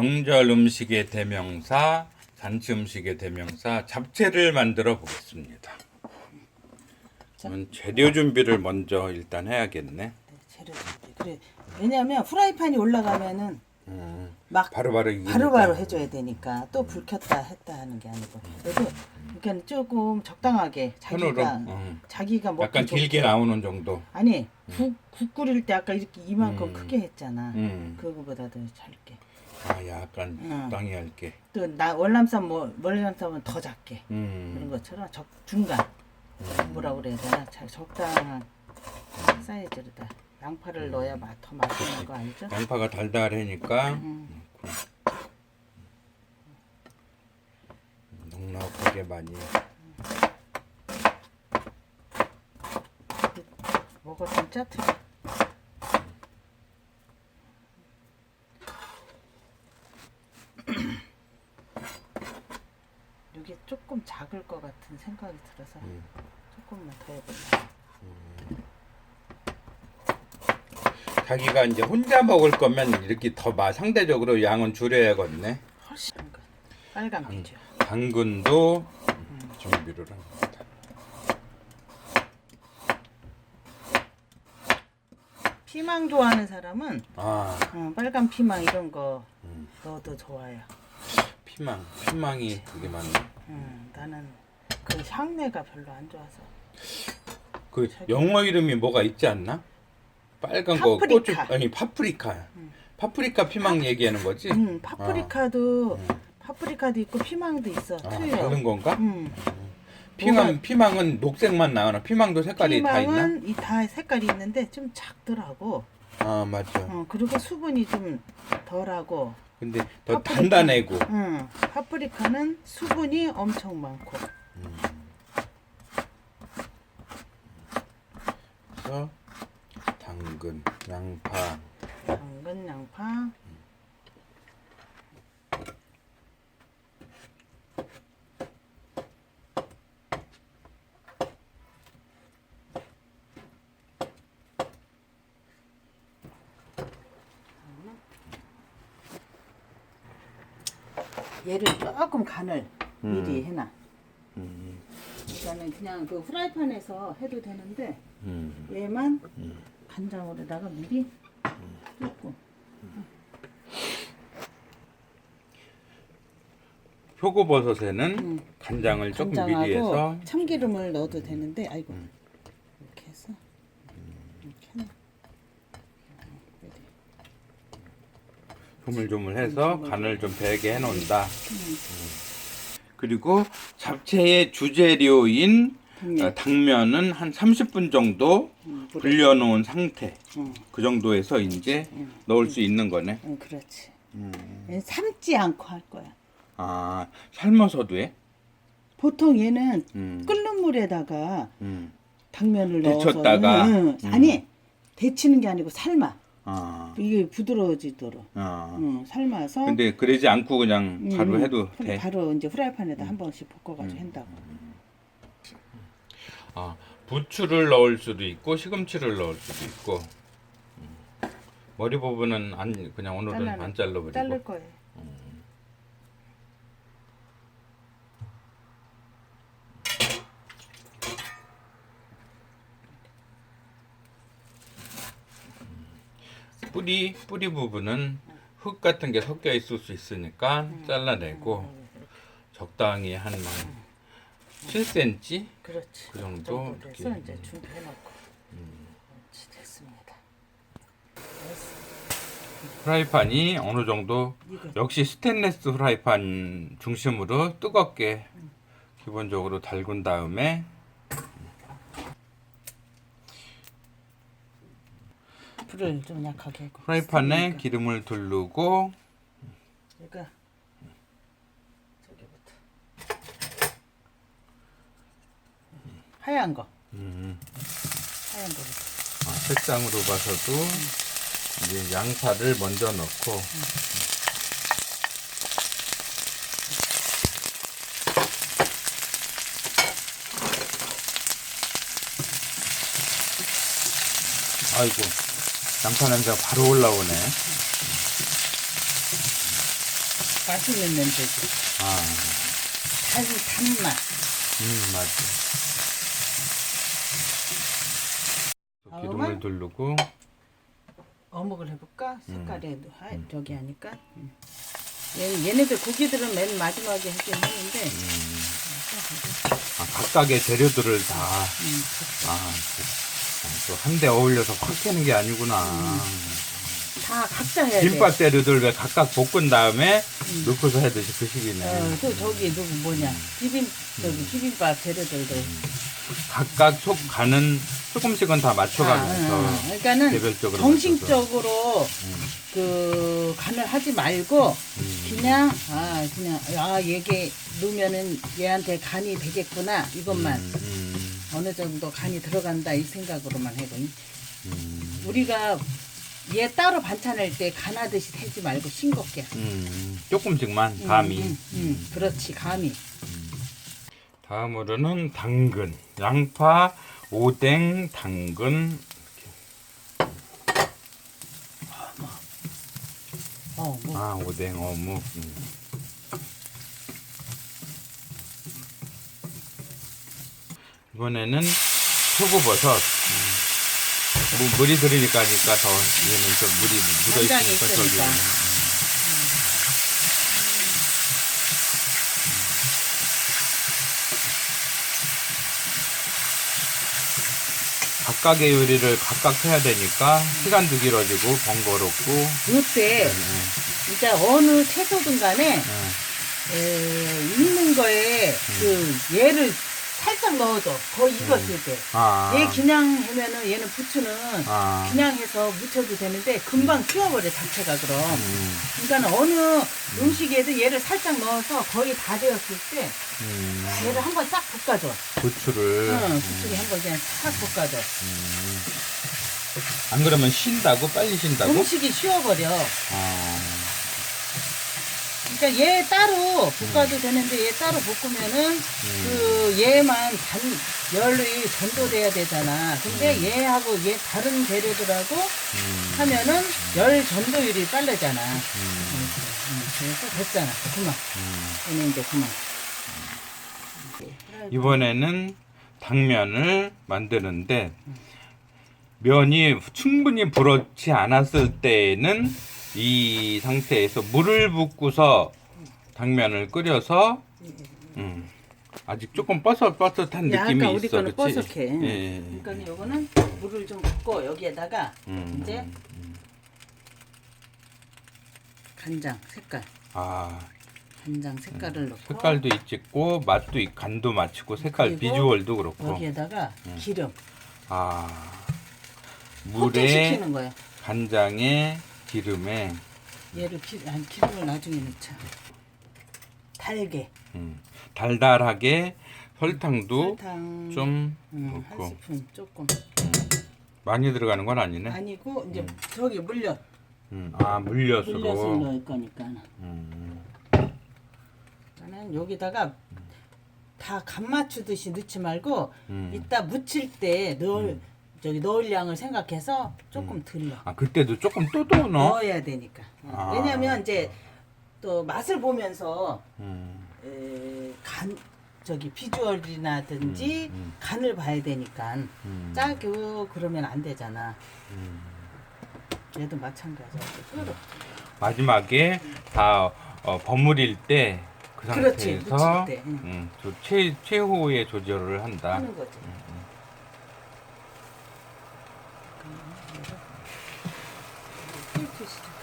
명절 음식의 대명사, 잔치 음식의 대명사 잡채를 만들어 보겠습니다. 그러면 재료 준비를 먼저 일단 해야겠네. 네, 재료 준비. 그래. 왜냐하면 프라이팬이 올라가면은 음, 막 바로바로 익으니까. 바로바로 해줘야 되니까 또 불 켰다 했다 하는 게 아니고 그래도 그러니까 조금 적당하게 손으로 자기가 음, 자기가 먹기 약간 좋게. 길게 나오는 정도. 아니 국, 국 끓일 때 아까 이렇게 이만큼 음. 크게 했잖아 음. 그거보다도 작게 아 약간 음. 적당히 할게. 또 나 월남쌈 뭐 월남쌈은 더 작게 그런 음, 것처럼 적 중간 뭐라 그래야 되나 잘 적당한 사이즈로다 양파를 넣어야 맛, 더 맛있는 거 알죠? 양파가 달달하니까 음. 넉넉하게 많이. 뭐가 좀 짜투리 이게 조금 작을 것 같은 생각이 들어서 음. 조금만 더 해볼래 자기가 이제 혼자 먹을 거면 이렇게 더 마, 상대적으로 양은 줄여야겠네. 훨씬 그 빨간 비죠 당근도 준비를 합니다. 피망 좋아하는 사람은 아 어, 빨간 피망 이런 거 음. 넣어도 좋아요 피망 피망이 되게 많네. 음, 나는 그 향내가 별로 안 좋아서 그 영어 이름이 뭐가 있지 않나? 빨간 거 파프리카. 고추 아니 파프리카. 파프리카 피망 얘기하는 거지? 음, 파프리카도 음. 파프리카도 있고 피망도 있어 아, 틀려 다른 건가? 음. 피망 피망은 녹색만 나오나? 피망도 색깔이 다 있나? 피망은 이 다 색깔이 있는데 좀 작더라고. 아 맞죠. 어, 그리고 수분이 좀 덜하고. 근데 더 파프리카. 단단해고. 응. 파프리카는 수분이 엄청 많고. 그래서 당근, 양파, 당근, 양파. 얘를 조금 간을 미리 해놔. 음, 그러니까는 그냥 그 프라이팬에서 해도 되는데 음, 얘만 간장으로다가 미리 조금 표고버섯에는 음. 간장을 조금 미리 해서 간장하고 참기름을 넣어도 되는데 아이고. 이렇게 해서 이렇게 해놔. 조물조물해서 간을 좀 배게 해놓는다. 음. 그리고 잡채의 주재료인 당면. 어, 당면은 한 30분 정도 음. 불려놓은 상태. 응, 그 정도에서 이제 넣을 수 있는 거네. 응, 그렇지. 음. 삶지 않고 할 거야. 아 삶아서도 해? 보통 얘는 음. 끓는 물에다가 음. 당면을 데쳤다가? 넣어서 응, 음. 아니 데치는 게 아니고 삶아. 아. 이게 부드러워지도록. 아. 응, 삶아서. 근데 그러지 않고 그냥 바로 음, 해도 돼. 음. 바로 이제 프라이팬에다 한 번씩 볶아가지고 한다고. 아, 부추를 넣을 수도 있고 시금치를 넣을 수도 있고. 음. 머리 부분은 안 그냥 오늘은 잘라내- 안 잘라버리고. 자를 거예요. 뿌리 뿌리 부분은 흙 같은 게 섞여 있을 수 있으니까 음. 잘라내고 적당히 한 7cm 그렇지. 그 정도 돼서 이렇게. 음. 이제 준비해 놓고. 그렇지, 됐습니다. 프라이팬이 어느 정도 이거 역시 스테인레스 프라이팬 중심으로 뜨겁게 기본적으로 달군 다음에 불을 좀 약하게 하고. 프라이팬에. 기름을 두르고 이거 저기부터 하얀 거, 음, 하얀 거부터. 아, 색상으로 봐서도 이제 양파를 먼저 넣고 아이고 양파 냄새가 바로 올라오네 맛있는 냄새지. 아, 단, 단맛. 음, 맞아. 아, 기름을? 두르고 어묵을 해볼까? 음. 색깔에 하, 저기 하니까. 음. 얘, 얘네들 고기들은 맨 마지막에 하긴 하는데. 음, 아, 각각의 재료들을 다 음, 아, 또 한데 어울려서 확 캐는 게 아니구나. 다 각자 해야 돼. 김밥 재료들 왜 각각 볶은 다음에 음. 넣고서 해듯이 그 식이네. 어, 또 저기 누구 뭐냐 비빔 저기 비빔밥 재료들도 각각 속 간은 조금씩은 다 맞춰가면서 아, 응, 응. 그러니까는 개별적으로 정신적으로 음. 그 간을 하지 말고 음. 그냥 아 그냥 아 얘게 넣으면은 얘한테 간이 되겠구나 이것만 음, 음, 어느 정도 간이 들어간다 이 생각으로만 해도 음, 우리가 얘 따로 반찬할 때 간하듯이 하지 말고 싱겁게 음, 조금씩만 감이. 음, 음, 음. 그렇지 감이 다음으로는 당근, 양파, 오뎅, 당근. 어뭐 아 오뎅, 어묵. 음. 이번에는 표고버섯. 음. 뭐 물이 들으니까 하니까 더 얘는 좀 물이 묻어 있으니까 저기. 있으니까. 각각의 요리를 각각 해야 되니까 시간도 길어지고 번거롭고. 이때 음, 진짜 어느 채소든 간에 음, 에, 있는 거에 그 얘를 살짝 넣어줘. 더 익었을 때. 아. 얘 그냥 하면은 얘는 부추는 아. 그냥 해서 무쳐도 되는데 금방 튀어버려 자체가 그럼. 음, 그러니까 어느 음식에도 얘를 살짝 넣어서 거의 다 되었을 때 음, 얘를 한번 싹 볶아줘. 부추를. 응, 음, 부추를 한번 그냥 싹 볶아줘. 음. 안 그러면 신다고 빨리 신다고? 음식이 쉬어버려. 아, 그러니까 얘 따로 볶아도 되는데 얘 따로 볶으면은 그 얘만 단 열이 전도돼야 되잖아. 근데 얘하고 얘 다른 재료들하고 음, 하면은 열 전도율이 빠르잖아. 음, 응, 그래서 됐잖아. 그만. 음. 얘는 이제 그만. 이번에는 당면을 만드는데 면이 충분히 불었지 않았을 때에는 이 상태에서 물을 붓고서 당면을 끓여서 음, 아직 조금 뻐석뻐석한 야, 느낌이 아까 우리 있어, 거는 그렇지? 뻐석해. 예, 예, 예. 그러니까 요거는 물을 좀 붓고 여기에다가 음, 이제 간장 색깔, 아. 간장 색깔을 넣고. 색깔도 있고 맛도 있, 간도 맞추고 색깔 그리고 비주얼도 그렇고. 여기에다가 기름. 아. 코팅 물에 시키는 거야. 간장에 기름에. 얘를 기, 아니, 기름을 나중에 넣자. 달게. 음, 달달하게 설탕도 설탕 좀 음, 한 넣고 스푼 조금 많이 들어가는 건 아니네. 아니고 이제 저기 물엿 음, 아 물엿으로. 물엿을 넣을 거니까 음, 나는 여기다가 다 간 맞추듯이 넣지 말고 음. 이따 무칠 때 넣을 저기 넣을 양을 생각해서 조금 덜 넣어. 아 그때도 조금 또또 넣어. 넣어야 되니까. 어, 아. 왜냐면 이제 또 맛을 보면서 음, 에, 간 저기 비주얼이나든지 음, 음. 간을 봐야 되니까 음. 짜고 그러면 안 되잖아. 음. 얘도 마찬가지야. 끓어. 마지막에 다 어, 버무릴 때 그 그렇지, 상태에서 무칠 때, 응. 음, 또 최, 최후의 조절을 한다. 하는 거지. 끓기 시작하고.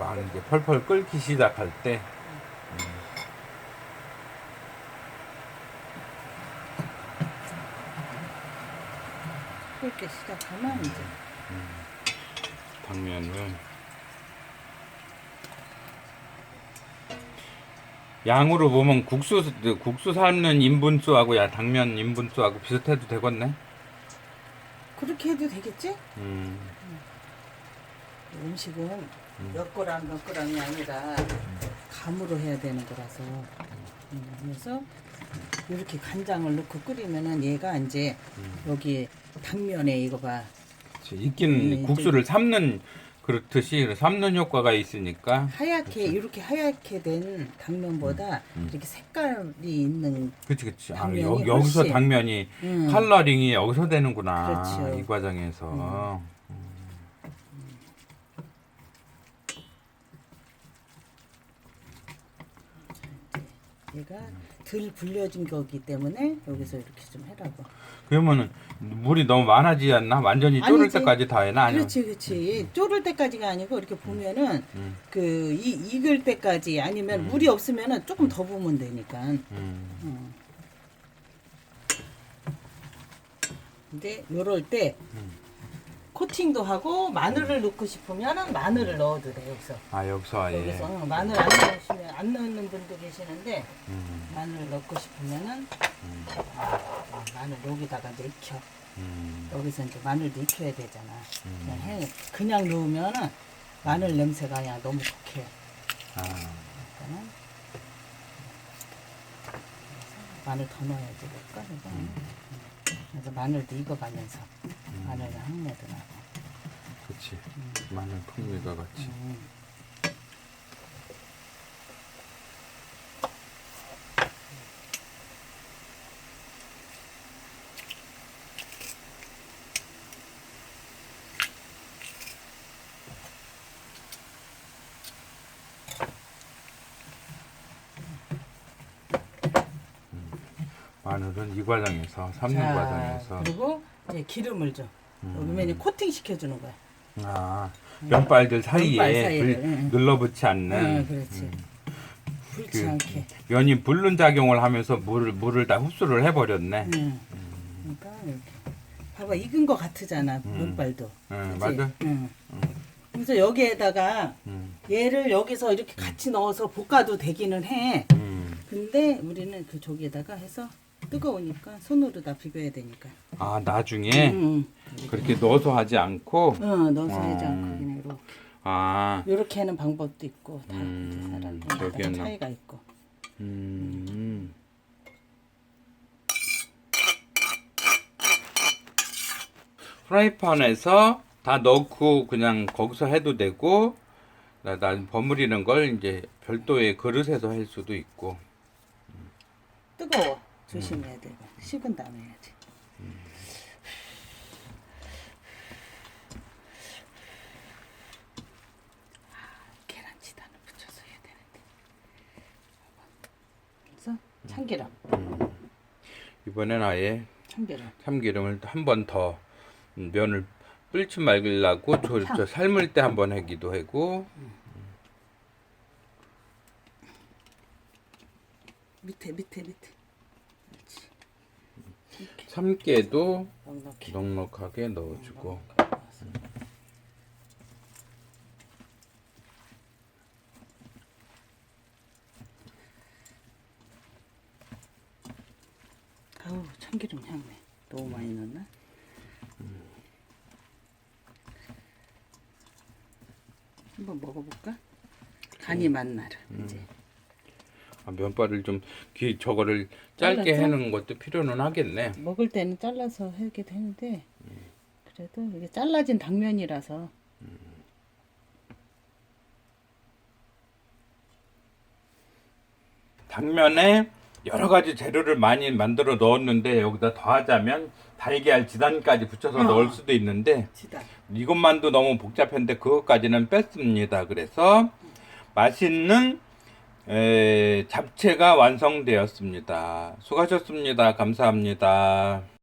막 이제 펄펄 끓기 시작할 때 끓기 시작하면 이제 당면을 양으로 보면 국수 국수 삶는 인분수하고 야 당면 인분수하고 비슷해도 되겠네. 그렇게 해도 되겠지? 음, 음식은 몇 그램 몇 그램이 아니라 감으로 해야 되는 거라서. 음, 그래서 이렇게 간장을 넣고 끓이면은 얘가 이제 여기 당면에 이거 봐. 있긴 음, 국수를 삶는 그렇듯이 삶는 효과가 있으니까. 하얗게 이렇게 하얗게 된 당면보다 이렇게 색깔이 있는 그치 그치. 아, 여, 여기서 훨씬- 당면이 음. 컬러링이 여기서 되는구나 그렇죠. 이 과정에서 얘가 덜 불려진 거기 때문에 여기서 이렇게 좀 해라고. 그러면은 물이 너무 많아지지 않나 완전히 아니지. 때까지 다 해나 아니면 그렇지, 그렇지. 쪼를 때까지가 아니고 이렇게 보면은 음. 그 이, 익을 때까지 아니면 물이 없으면은 조금 더 부으면 되니까. 음. 음. 근데 요럴 때 코팅도 하고 마늘을 넣고 싶으면은 마늘을 넣어도 돼 여기서. 아 여기서 아예 여기서 응, 마늘 안 넣으시면 안 넣는 분도 계시는데 음, 마늘 넣고 싶으면은 어, 마늘 여기다가 이제 익혀. 음, 여기서 이제 마늘도 익혀야 되잖아. 그냥, 해, 그냥 넣으면은 마늘 냄새가 그냥 너무 독해. 아, 그러니까는 마늘 더 넣어야지 될까 이거. 그래서 마늘도 익어가면서 마늘 향내도 나고. 그치 마늘 풍미가 같이 음. 마늘은 이 과정에서 삶는 자, 과정에서 그리고 이제 기름을 줘. 음. 여기면 이제 코팅 시켜주는 거야. 아 면발들 사이에 면발 사이를, 불- 응. 눌러붙지 않는 응, 그렇지. 불지 그- 않게. 면이 불른 작용을 하면서 물을 물을 다 흡수를 해버렸네. 응. 그러니까 이렇게. 봐봐 익은 거 같으잖아 면발도. 응, 그치? 맞아. 응. 그래서 여기에다가 음, 얘를 여기서 이렇게 같이 넣어서 볶아도 되기는 해. 음. 근데 우리는 그 저기에다가 해서 뜨거우니까 손으로 다 비벼야 되니까. 아 나중에 응, 그렇게 넣어서 하지 않고 응. 어, 넣어서 어. 하지 않고 그냥 이렇게. 아 이렇게 하는 방법도 있고 다 음, 사람들마다 여기에는- 차이가 있고. 음. 프라이팬에서 다 넣고 그냥 거기서 해도 되고 나, 난 버무리는 걸 이제 별도의 그릇에서 할 수도 있고. 조심해야 되고 식은 다음에 해야지. 아, 계란치단을 붙여서 해야 되는데. 그래서 참기름, 이번엔 아예 참기름. 참기름을 한 번 더 면을 불지 말라고 저, 향. 저 삶을 때 한 번 하기도 하고 밑에 밑에 밑에. 참깨도 넉넉히. 넉넉하게 넣어주고 아우 참기름 향내. 너무 많이 넣나? 한번 먹어볼까? 간이 맞나를 이제. 아, 면발을 좀 기, 저거를 짧게 잘라서? 해놓은 것도 필요는 하겠네. 먹을 때는 잘라서 하게 되는데 그래도 이게 잘라진 당면이라서 당면에 여러 가지 재료를 많이 만들어 넣었는데 여기다 더하자면 달걀 지단까지 붙여서 어. 넣을 수도 있는데 지다. 이것만도 너무 복잡한데 그것까지는 뺐습니다. 그래서 맛있는 에, 잡채가 완성되었습니다. 수고하셨습니다. 감사합니다.